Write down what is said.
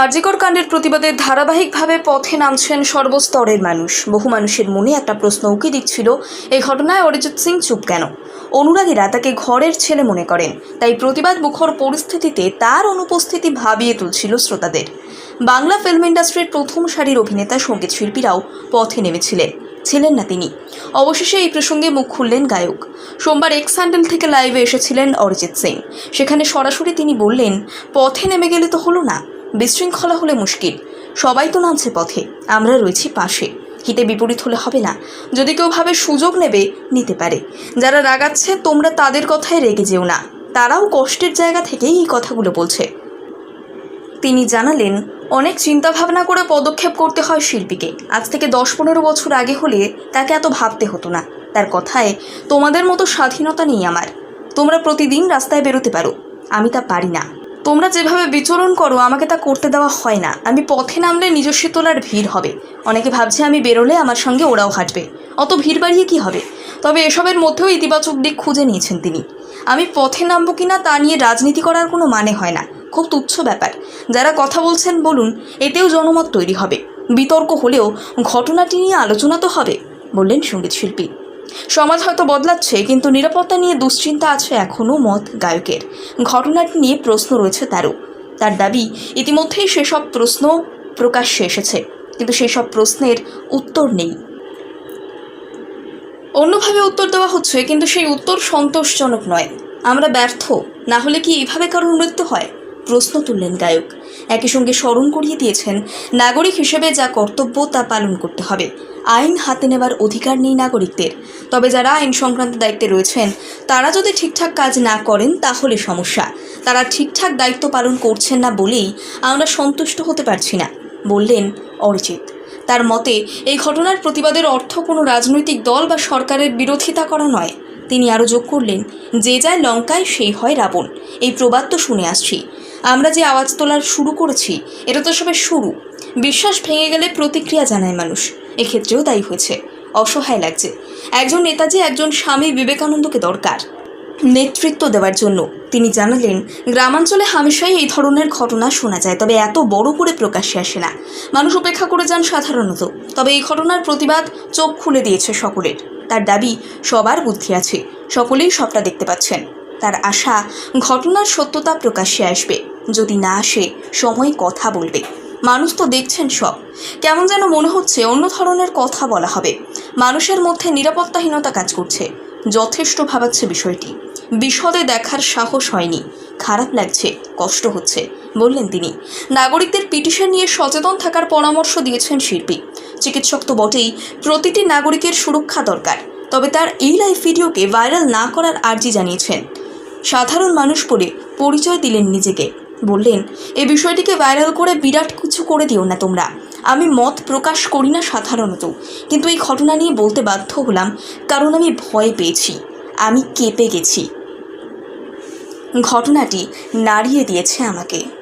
আরজিকর কাণ্ডের প্রতিবাদে ধারাবাহিকভাবে পথে নামছেন সর্বস্তরের মানুষ। বহু মানুষের মনে একটা প্রশ্ন উকি দিচ্ছিল, এই ঘটনায় অরিজিৎ সিং চুপ কেন? অনুরাগীরা তাকে ঘরের ছেলে মনে করেন, তাই প্রতিবাদ মুখর পরিস্থিতিতে তার অনুপস্থিতি ভাবিয়ে তুলছিল শ্রোতাদের। বাংলা ফিল্ম ইন্ডাস্ট্রির প্রথম সারির অভিনেতা সংগীত শিল্পীরাও পথে নেমেছিলেন, ছিলেন না তিনি। অবশেষে এই প্রসঙ্গে মুখ খুললেন গায়ক। সোমবার এক্স স্যান্ডেল থেকে লাইভে এসেছিলেন অরিজিৎ সিং। সেখানে সরাসরি তিনি বললেন, পথে নেমে গেলে তো হলো না। বিশৃঙ্খলা হলে মুশকিল। সবাই তো নামছে পথে, আমরা রয়েছি পাশে। হিতে বিপরীত হলে হবে না। যদি কেউ ভাবে সুযোগ নেবে, নিতে পারে। যারা রাগাচ্ছে, তোমরা তাদের কথায় রেগে যেও না। তারাও কষ্টের জায়গা থেকেই এই কথাগুলো বলছে। তিনি জানালেন, অনেক চিন্তা ভাবনা করে পদক্ষেপ করতে হয় শিল্পীকে। আজ থেকে দশ পনেরো বছর আগে হলে তাকে এত ভাবতে হতো না। তার কথায়, তোমাদের মতো স্বাধীনতা নেই আমার। তোমরা প্রতিদিন রাস্তায় বেরোতে পারো। আমি তা পারি না। তোমরা যেভাবে বিচরণ করো, আমাকে তা করতে দেওয়া হয় না। আমি পথে নামলে নিজস্ব তোলার ভিড় হবে। অনেকে ভাবছে আমি বেরোলে আমার সঙ্গে ওরাও হাঁটবে। অত ভিড় বাড়িয়ে কী হবে? তবে এসবের মধ্যেও ইতিবাচক দিক খুঁজে নিয়েছেন তিনি। আমি পথে নামবো কিনা তা নিয়ে রাজনীতি করার কোনো মানে হয় না। খুব তুচ্ছ ব্যাপার। যারা কথা বলছেন, বলুন, এতেও জনমত তৈরি হবে। বিতর্ক হলেও ঘটনাটি নিয়ে আলোচনা তো হবে, বললেন সংগীত শিল্পী সমাজ হয়তো বদলাচ্ছে, কিন্তু নিরাপত্তা নিয়ে দুশ্চিন্তা আছে এখনও মত গায়কের। ঘটনাটি নিয়ে প্রশ্ন রয়েছে তারও। তার দাবি, ইতিমধ্যেই সেসব প্রশ্ন প্রকাশ্যে এসেছে, কিন্তু সেসব প্রশ্নের উত্তর নেই। অন্যভাবে উত্তর দেওয়া হচ্ছে, কিন্তু সেই উত্তর সন্তোষজনক নয়। আমরা ব্যর্থ, না হলে কি এইভাবে কারোর মৃত্যু হয়? প্রশ্ন তুললেন গায়ক। একই সঙ্গে স্মরণ করিয়ে দিয়েছেন, নাগরিক হিসেবে যা কর্তব্য তা পালন করতে হবে। আইন হাতে নেবার অধিকার নেই নাগরিকদের। তবে যারা আইন সংক্রান্ত দায়িত্বে রয়েছেন, তারা যদি ঠিকঠাক কাজ না করেন, তাহলে সমস্যা। তারা ঠিকঠাক দায়িত্ব পালন করছেন না বলেই আমরা সন্তুষ্ট হতে পারছি না, বললেন অরিজিৎ। তার মতে, এই ঘটনার প্রতিবাদের অর্থ কোনো রাজনৈতিক দল বা সরকারের বিরোধিতা করা নয়। তিনি আরও যোগ করলেন, যে যায় লঙ্কায়, সেই হয় রাবণ। এই প্রবাদ তো শুনে আসছি। আমরা যে আওয়াজ তোলার শুরু করেছি, এটা তো সবে শুরু। বিশ্বাস ভেঙে গেলে প্রতিক্রিয়া জানায় মানুষ। এক্ষেত্রেও তাই হয়েছে। অসহায় লাগছে। একজন নেতাজি, একজন স্বামী বিবেকানন্দকে দরকার। নেতৃত্ব দেওয়ার জন্য। তিনি জানালেন, গ্রামাঞ্চলে হামেশাই এই ধরনের ঘটনা শোনা যায়, তবে এত বড় করে প্রকাশ্যে আসে না। মানুষ উপেক্ষা করে যান সাধারণত। তবে এই ঘটনার প্রতিবাদ চোখ খুলে দিয়েছে সকলের। তার দাবি, সবার বুদ্ধি আছে। সকলেই সবটা দেখতে পাচ্ছেন। তার আশা, ঘটনার সত্যতা প্রকাশ্যে আসবে। যদি না আসে, সময় কথা বলবে। মানুষ তো দেখছেন সব। কেমন যেন মনে হচ্ছে অন্য ধরনের কথা বলা হবে। মানুষের মধ্যে নিরাপত্তাহীনতা কাজ করছে। যথেষ্ট ভাবাচ্ছে বিষয়টি। বিশদে দেখার সাহস হয়নি। খারাপ লাগছে, কষ্ট হচ্ছে, বললেন তিনি। নাগরিকদের পিটিশন নিয়ে সচেতন থাকার পরামর্শ দিয়েছেন শিল্পী। চিকিৎসক তো বটেই, প্রতিটি নাগরিকের সুরক্ষা দরকার। তবে তার এই লাইভ ভিডিওকে ভাইরাল না করার আর্জি জানিয়েছেন। সাধারণ মানুষ বলে পরিচয় দিলেন নিজেকে। বললেন, এ বিষয়টিকে ভাইরাল করে বিরাট কিছু করে দিও না তোমরা। আমি মত প্রকাশ করি না সাধারণত। কিন্তু এই ঘটনা নিয়ে বলতে বাধ্য হলাম, কারণ আমি ভয় পেয়েছি। আমি কেঁপে গেছি। ঘটনাটি নাড়িয়ে দিয়েছে আমাকে।